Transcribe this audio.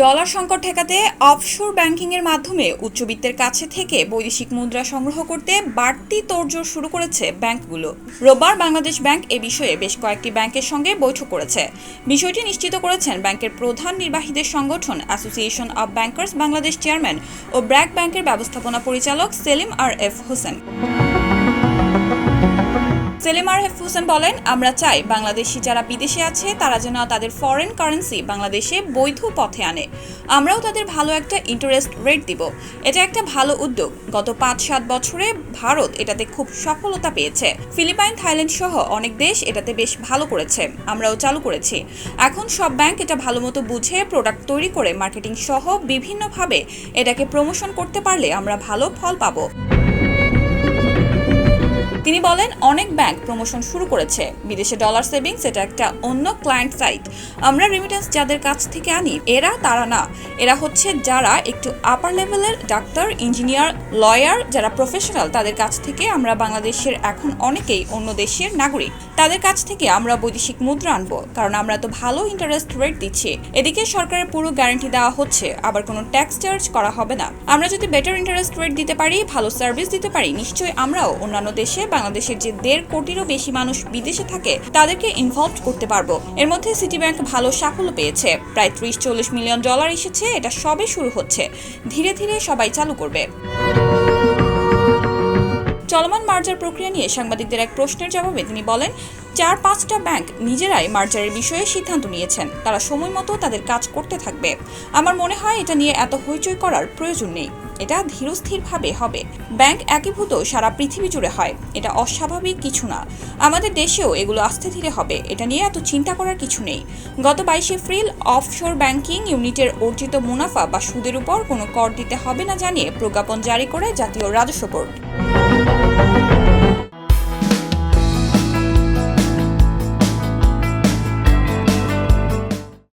Dollar সংকট ঠেকাতে offshore ব্যাংকিংয়ের মাধ্যমে উচ্চবিত্তের কাছে থেকে বৈদেশিক মুদ্রা সংগ্রহ করতে বাড়তি তোড়জোড় শুরু করেছে ব্যাংকগুলো। রোববার বাংলাদেশ ব্যাংক এ বিষয়ে বেশ কয়েকটি ব্যাংকের সঙ্গে বৈঠক করেছে। বিষয়টি নিশ্চিত করেছেন ব্যাংকের প্রধান নির্বাহীদের সংগঠন association of bankers Bangladesh chairman ও ব্র্যাক ব্যাংকের ব্যবস্থাপনা পরিচালক Selim R F Hossain. Selim R F Hossain বলেন, আমরা চাই বাংলাদেশি যারা বিদেশে আছে, তারা যেন তাদের ফরেন কারেন্সি বাংলাদেশে বৈধ পথে আনে। আমরাও তাদের ভালো একটা ইন্টারেস্ট রেট দিব। এটা একটা ভালো উদ্যোগ। গত পাঁচ সাত বছরে ভারত এটাতে খুব সফলতা পেয়েছে। ফিলিপাইন, থাইল্যান্ড সহ অনেক দেশ এটাতে বেশ ভালো করেছে। আমরাও চালু করেছি। এখন সব ব্যাংক এটা ভালো মতো বুঝে প্রোডাক্ট তৈরি করে মার্কেটিং সহ বিভিন্নভাবে এটাকে প্রমোশন করতে পারলে আমরা ভালো ফল পাবো। তিনি বলেন, অনেক ব্যাংক প্রমোশন শুরু করেছে। বিদেশে ডলার সেভিংস এটা একটা অন্য ক্লায়েন্ট সাইট আমরা রেমিটেন্স যাদের কাছ থেকে আনি, এরা তারা না। এরা হচ্ছে যারা একটু আপার লেভেলের ডাক্তার ইঞ্জিনিয়ার লয়ার যারা প্রফেশনাল তাদের কাছ থেকে আমরা বাংলাদেশের এখন অনেকেই অন্য দেশের নাগরিক। তাদের কাছ থেকে আমরা বৈদেশিক মুদ্রা আনব, কারণ আমরা তো ভালো ইন্টারেস্ট রেট দিচ্ছি। এদিকে সরকারের পুরো গ্যারান্টি দেওয়া হচ্ছে, আবার কোনো ট্যাক্স চার্জ করা হবে না। আমরা যদি বেটার ইন্টারেস্ট রেট দিতে পারি, ভালো সার্ভিস দিতে পারি, নিশ্চয়ই আমরাও অন্যান্য দেশে বাংলাদেশের যে দেড় কোটিরও বেশি মানুষ বিদেশে থাকে, তাদেরকে ইনভলভ করতে পারব। এর মধ্যে সিটি ব্যাংক ভালো সাফল্য পেয়েছে। প্রায় ত্রিশ চল্লিশ মিলিয়ন ডলার এসেছে, এটা সবে শুরু হচ্ছে। ধীরে ধীরে সবাই চালু করবে। চলমান মার্জার প্রক্রিয়া নিয়ে সাংবাদিকদের এক প্রশ্নের জবাবে তিনি বলেন, চার পাঁচটা ব্যাংক নিজেরাই মার্জারের বিষয়ে সিদ্ধান্ত নিয়েছেন। তারা সময় মতো তাদের কাজ করতে থাকবে। আমার মনে হয় এটা নিয়ে এত হইচই করার প্রয়োজন নেই। এটা ধীরস্থিরভাবে হবে। ব্যাংক একীভূত, সারা পৃথিবী জুড়ে হয়। এটা অস্বাভাবিক কিছু না। আমাদের দেশেও এগুলো আস্তে ধীরে হবে। এটা নিয়ে এত চিন্তা করার কিছু নেই। গত বাইশে এপ্রিল অফশোর ব্যাংকিং ইউনিটের অর্জিত মুনাফা বা সুদের উপর কোনো কর দিতে হবে না জানিয়ে প্রজ্ঞাপন জারি করে জাতীয় রাজস্ব বোর্ড।